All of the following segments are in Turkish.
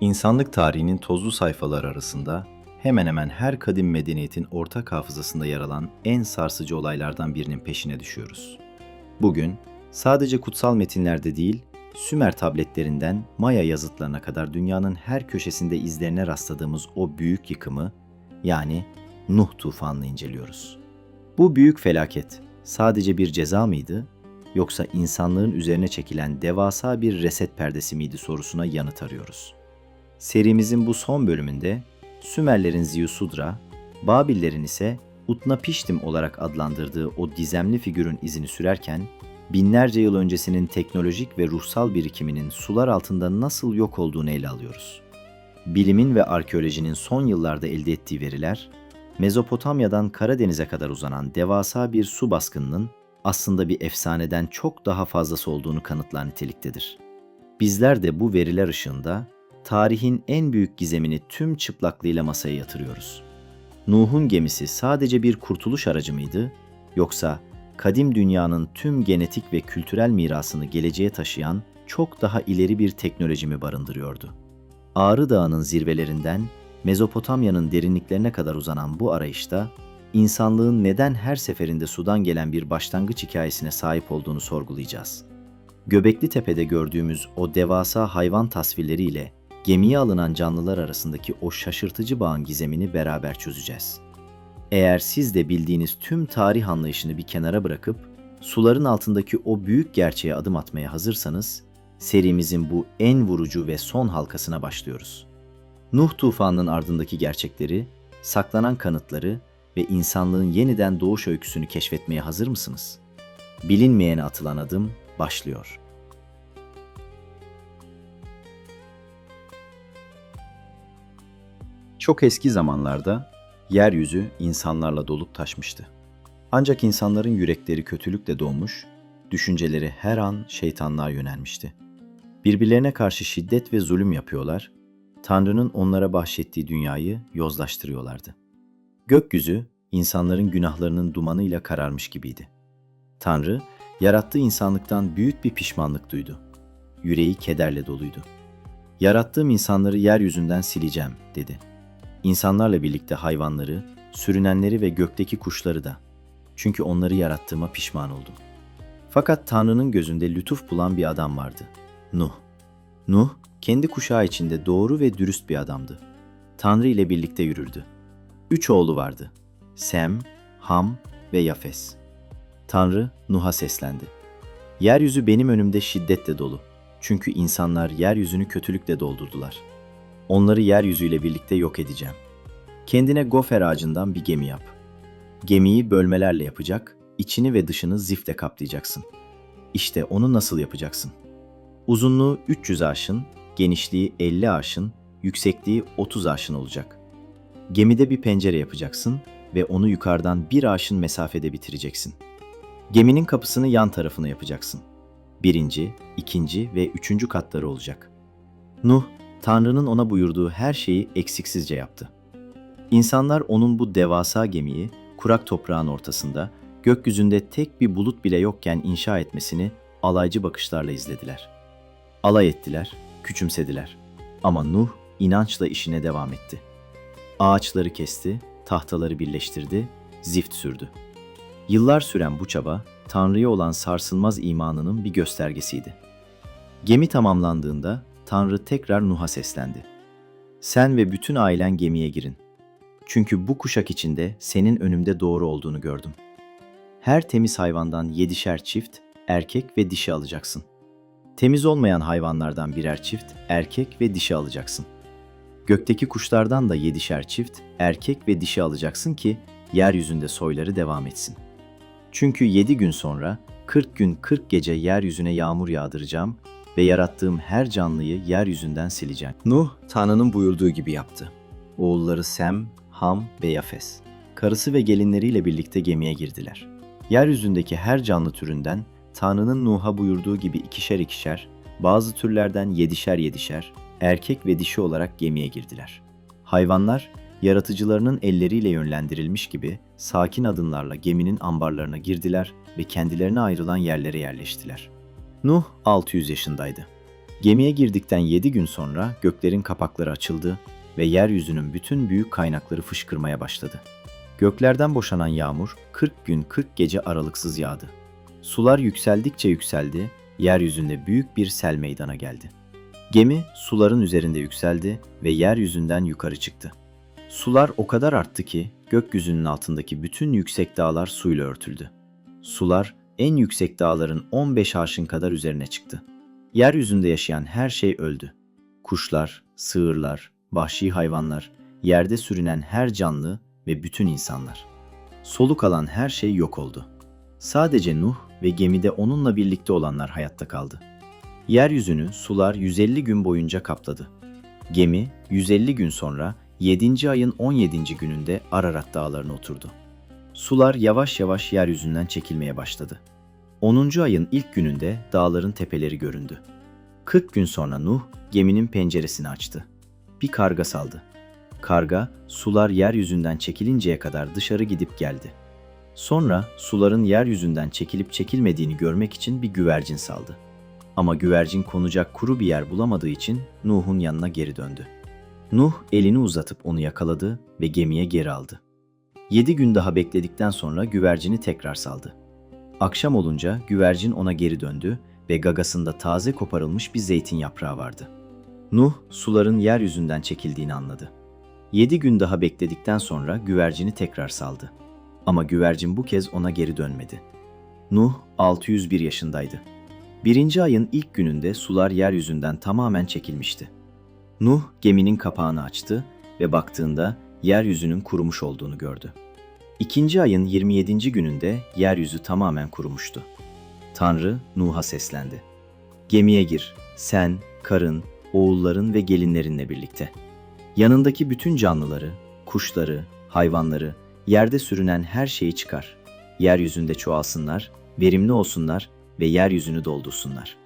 İnsanlık tarihinin tozlu sayfaları arasında hemen hemen her kadim medeniyetin ortak hafızasında yer alan en sarsıcı olaylardan birinin peşine düşüyoruz. Bugün sadece kutsal metinlerde değil, Sümer tabletlerinden Maya yazıtlarına kadar dünyanın her köşesinde izlerine rastladığımız o büyük yıkımı yani Nuh tufanını inceliyoruz. Bu büyük felaket sadece bir ceza mıydı yoksa insanlığın üzerine çekilen devasa bir reset perdesi miydi sorusuna yanıt arıyoruz. Serimizin bu son bölümünde Sümerlerin Ziusudra, Babillerin ise Utnapiştim olarak adlandırdığı o gizemli figürün izini sürerken, binlerce yıl öncesinin teknolojik ve ruhsal birikiminin sular altında nasıl yok olduğunu ele alıyoruz. Bilimin ve arkeolojinin son yıllarda elde ettiği veriler, Mezopotamya'dan Karadeniz'e kadar uzanan devasa bir su baskınının aslında bir efsaneden çok daha fazlası olduğunu kanıtlar niteliktedir. Bizler de bu veriler ışığında tarihin en büyük gizemini tüm çıplaklığıyla masaya yatırıyoruz. Nuh'un gemisi sadece bir kurtuluş aracı mıydı yoksa kadim dünyanın tüm genetik ve kültürel mirasını geleceğe taşıyan çok daha ileri bir teknoloji mi barındırıyordu? Ağrı Dağı'nın zirvelerinden Mezopotamya'nın derinliklerine kadar uzanan bu arayışta insanlığın neden her seferinde sudan gelen bir başlangıç hikayesine sahip olduğunu sorgulayacağız. Göbekli Tepe'de gördüğümüz o devasa hayvan tasvirleriyle gemiye alınan canlılar arasındaki o şaşırtıcı bağın gizemini beraber çözeceğiz. Eğer siz de bildiğiniz tüm tarih anlayışını bir kenara bırakıp suların altındaki o büyük gerçeğe adım atmaya hazırsanız, serimizin bu en vurucu ve son halkasına başlıyoruz. Nuh tufanının ardındaki gerçekleri, saklanan kanıtları ve insanlığın yeniden doğuş öyküsünü keşfetmeye hazır mısınız? Bilinmeyene atılan adım başlıyor. Çok eski zamanlarda yeryüzü insanlarla dolup taşmıştı. Ancak insanların yürekleri kötülükle doğmuş, düşünceleri her an şeytanlığa yönelmişti. Birbirlerine karşı şiddet ve zulüm yapıyorlar, Tanrı'nın onlara bahşettiği dünyayı yozlaştırıyorlardı. Gökyüzü insanların günahlarının dumanıyla kararmış gibiydi. Tanrı, yarattığı insanlıktan büyük bir pişmanlık duydu. Yüreği kederle doluydu. Yarattığım insanları yeryüzünden sileceğim, dedi. İnsanlarla birlikte hayvanları, sürünenleri ve gökteki kuşları da. Çünkü onları yarattığıma pişman oldum. Fakat Tanrı'nın gözünde lütuf bulan bir adam vardı. Nuh. Nuh, kendi kuşağı içinde doğru ve dürüst bir adamdı. Tanrı ile birlikte yürürdü. Üç oğlu vardı. Sem, Ham ve Yafes. Tanrı Nuh'a seslendi. Yeryüzü benim önümde şiddetle dolu. Çünkü insanlar yeryüzünü kötülükle doldurdular. Onları yeryüzüyle birlikte yok edeceğim. Kendine gofer ağacından bir gemi yap. Gemiyi bölmelerle yapacak, içini ve dışını zifle kaplayacaksın. İşte onu nasıl yapacaksın? Uzunluğu 300 arşın, genişliği 50 arşın, yüksekliği 30 arşın olacak. Gemide bir pencere yapacaksın ve onu yukarıdan bir arşın mesafede bitireceksin. Geminin kapısını yan tarafına yapacaksın. Birinci, ikinci ve üçüncü katları olacak. Nuh, Tanrı'nın ona buyurduğu her şeyi eksiksizce yaptı. İnsanlar onun bu devasa gemiyi kurak toprağın ortasında, gökyüzünde tek bir bulut bile yokken inşa etmesini alaycı bakışlarla izlediler. Alay ettiler, küçümsediler. Ama Nuh inançla işine devam etti. Ağaçları kesti, tahtaları birleştirdi, zift sürdü. Yıllar süren bu çaba, Tanrı'ya olan sarsılmaz imanının bir göstergesiydi. Gemi tamamlandığında Tanrı tekrar Nuh'a seslendi. Sen ve bütün ailen gemiye girin. Çünkü bu kuşak içinde senin önümde doğru olduğunu gördüm. Her temiz hayvandan yedişer çift, erkek ve dişi alacaksın. Temiz olmayan hayvanlardan birer çift, erkek ve dişi alacaksın. Gökteki kuşlardan da yedişer çift, erkek ve dişi alacaksın ki yeryüzünde soyları devam etsin. Çünkü yedi gün sonra 40 gün 40 gece yeryüzüne yağmur yağdıracağım ve yarattığım her canlıyı yeryüzünden sileceğim. Nuh, Tanrı'nın buyurduğu gibi yaptı. Oğulları Sem, Ham ve Yafes. Karısı ve gelinleriyle birlikte gemiye girdiler. Yeryüzündeki her canlı türünden Tanrı'nın Nuh'a buyurduğu gibi ikişer ikişer, bazı türlerden yedişer yedişer, erkek ve dişi olarak gemiye girdiler. Hayvanlar, yaratıcılarının elleriyle yönlendirilmiş gibi sakin adımlarla geminin ambarlarına girdiler ve kendilerine ayrılan yerlere yerleştiler. Nuh 600 yaşındaydı. Gemiye girdikten 7 gün sonra göklerin kapakları açıldı ve yeryüzünün bütün büyük kaynakları fışkırmaya başladı. Göklerden boşanan yağmur 40 gün 40 gece aralıksız yağdı. Sular yükseldikçe yükseldi, yeryüzünde büyük bir sel meydana geldi. Gemi suların üzerinde yükseldi ve yeryüzünden yukarı çıktı. Sular o kadar arttı ki gökyüzünün altındaki bütün yüksek dağlar suyla örtüldü. Sular en yüksek dağların 15 arşın kadar üzerine çıktı. Yeryüzünde yaşayan her şey öldü. Kuşlar, sığırlar, vahşi hayvanlar, yerde sürünen her canlı ve bütün insanlar. Soluk alan her şey yok oldu. Sadece Nuh ve gemide onunla birlikte olanlar hayatta kaldı. Yeryüzünü sular 150 gün boyunca kapladı. Gemi 150 gün sonra 7. ayın 17. gününde Ararat dağlarına oturdu. Sular yavaş yavaş yeryüzünden çekilmeye başladı. 10. ayın ilk gününde dağların tepeleri göründü. 40 gün sonra Nuh geminin penceresini açtı. Bir karga saldı. Karga sular yeryüzünden çekilinceye kadar dışarı gidip geldi. Sonra suların yeryüzünden çekilip çekilmediğini görmek için bir güvercin saldı. Ama güvercin konacak kuru bir yer bulamadığı için Nuh'un yanına geri döndü. Nuh elini uzatıp onu yakaladı ve gemiye geri aldı. Yedi gün daha bekledikten sonra güvercini tekrar saldı. Akşam olunca güvercin ona geri döndü ve gagasında taze koparılmış bir zeytin yaprağı vardı. Nuh suların yeryüzünden çekildiğini anladı. Yedi gün daha bekledikten sonra güvercini tekrar saldı. Ama güvercin bu kez ona geri dönmedi. Nuh 601 yaşındaydı. Birinci ayın ilk gününde sular yeryüzünden tamamen çekilmişti. Nuh geminin kapağını açtı ve baktığında yeryüzünün kurumuş olduğunu gördü. İkinci ayın 27. gününde yeryüzü tamamen kurumuştu. Tanrı Nuh'a seslendi. Gemiye gir, sen, karın, oğulların ve gelinlerinle birlikte. Yanındaki bütün canlıları, kuşları, hayvanları, yerde sürünen her şeyi çıkar. Yeryüzünde çoğalsınlar, verimli olsunlar ve yeryüzünü doldursunlar.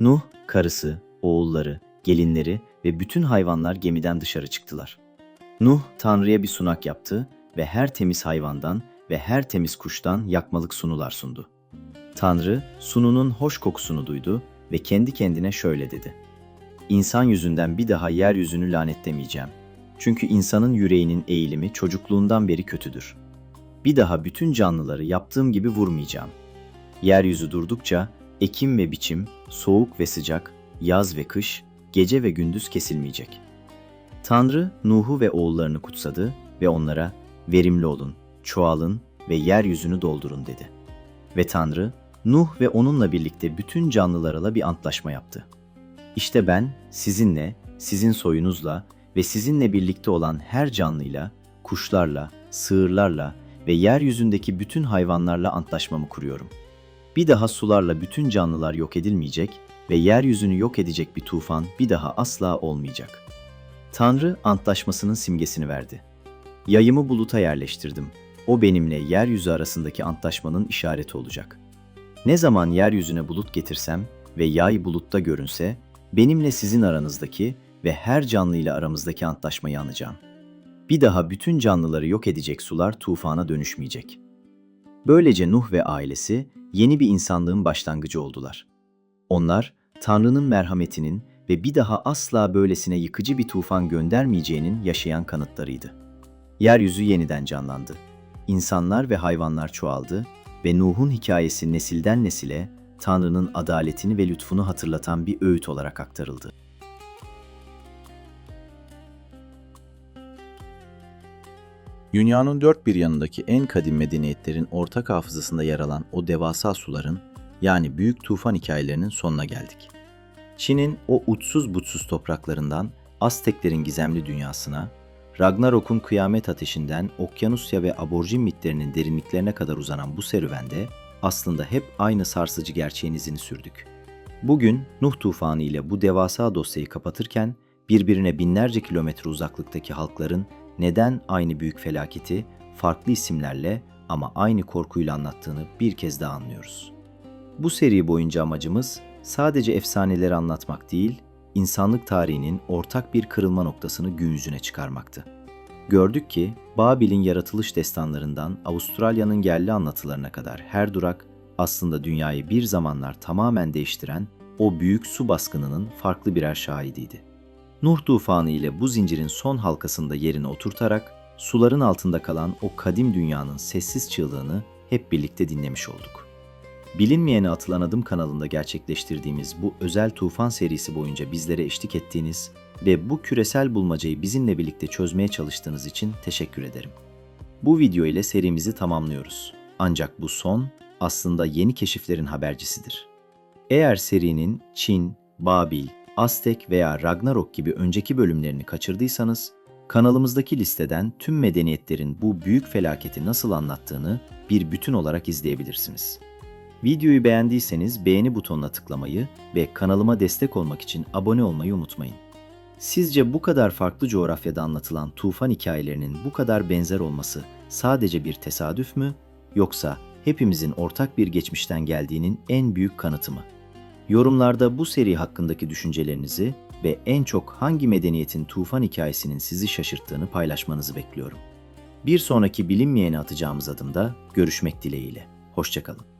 Nuh, karısı, oğulları, gelinleri ve bütün hayvanlar gemiden dışarı çıktılar. Nuh Tanrı'ya bir sunak yaptı ve her temiz hayvandan ve her temiz kuştan yakmalık sunular sundu. Tanrı sununun hoş kokusunu duydu ve kendi kendine şöyle dedi. İnsan yüzünden bir daha yeryüzünü lanetlemeyeceğim. Çünkü insanın yüreğinin eğilimi çocukluğundan beri kötüdür. Bir daha bütün canlıları yaptığım gibi vurmayacağım. Yeryüzü durdukça ekim ve biçim, soğuk ve sıcak, yaz ve kış, gece ve gündüz kesilmeyecek. Tanrı Nuh'u ve oğullarını kutsadı ve onlara verimli olun, çoğalın ve yeryüzünü doldurun dedi. Ve Tanrı Nuh ve onunla birlikte bütün canlılarla bir antlaşma yaptı. İşte ben sizinle, sizin soyunuzla ve sizinle birlikte olan her canlıyla, kuşlarla, sığırlarla ve yeryüzündeki bütün hayvanlarla antlaşmamı kuruyorum. Bir daha sularla bütün canlılar yok edilmeyecek ve yeryüzünü yok edecek bir tufan bir daha asla olmayacak. Tanrı antlaşmasının simgesini verdi. Yayımı buluta yerleştirdim. O benimle yeryüzü arasındaki antlaşmanın işareti olacak. Ne zaman yeryüzüne bulut getirsem ve yay bulutta görünse, benimle sizin aranızdaki ve her canlı ile aramızdaki antlaşmayı anacağım. Bir daha bütün canlıları yok edecek sular tufana dönüşmeyecek. Böylece Nuh ve ailesi yeni bir insanlığın başlangıcı oldular. Onlar Tanrı'nın merhametinin ve bir daha asla böylesine yıkıcı bir tufan göndermeyeceğinin yaşayan kanıtlarıydı. Yeryüzü yeniden canlandı. İnsanlar ve hayvanlar çoğaldı ve Nuh'un hikayesi nesilden nesile Tanrı'nın adaletini ve lütfunu hatırlatan bir öğüt olarak aktarıldı. Dünyanın dört bir yanındaki en kadim medeniyetlerin ortak hafızasında yer alan o devasa suların, yani büyük tufan hikayelerinin sonuna geldik. Çin'in o uçsuz buçsuz topraklarından Azteklerin gizemli dünyasına, Ragnarok'un kıyamet ateşinden Okyanusya ve aborjin mitlerinin derinliklerine kadar uzanan bu serüvende aslında hep aynı sarsıcı gerçeğin izini sürdük. Bugün Nuh tufanı ile bu devasa dosyayı kapatırken birbirine binlerce kilometre uzaklıktaki halkların neden aynı büyük felaketi farklı isimlerle ama aynı korkuyla anlattığını bir kez daha anlıyoruz. Bu seri boyunca amacımız sadece efsaneleri anlatmak değil, insanlık tarihinin ortak bir kırılma noktasını gün yüzüne çıkarmaktı. Gördük ki Babil'in yaratılış destanlarından Avustralya'nın yerli anlatılarına kadar her durak aslında dünyayı bir zamanlar tamamen değiştiren o büyük su baskınının farklı birer şahidiydi. Nuh tufanı ile bu zincirin son halkasında yerine oturtarak suların altında kalan o kadim dünyanın sessiz çığlığını hep birlikte dinlemiş olduk. Bilinmeyene Atılan Adım kanalında gerçekleştirdiğimiz bu özel tufan serisi boyunca bizlere eşlik ettiğiniz ve bu küresel bulmacayı bizimle birlikte çözmeye çalıştığınız için teşekkür ederim. Bu video ile serimizi tamamlıyoruz. Ancak bu son aslında yeni keşiflerin habercisidir. Eğer serinin Çin, Babil, Aztek veya Ragnarok gibi önceki bölümlerini kaçırdıysanız, kanalımızdaki listeden tüm medeniyetlerin bu büyük felaketi nasıl anlattığını bir bütün olarak izleyebilirsiniz. Videoyu beğendiyseniz beğeni butonuna tıklamayı ve kanalıma destek olmak için abone olmayı unutmayın. Sizce bu kadar farklı coğrafyada anlatılan tufan hikayelerinin bu kadar benzer olması sadece bir tesadüf mü yoksa hepimizin ortak bir geçmişten geldiğinin en büyük kanıtı mı? Yorumlarda bu seri hakkındaki düşüncelerinizi ve en çok hangi medeniyetin tufan hikayesinin sizi şaşırttığını paylaşmanızı bekliyorum. Bir sonraki bilinmeyeni atacağımız adımda görüşmek dileğiyle. Hoşçakalın.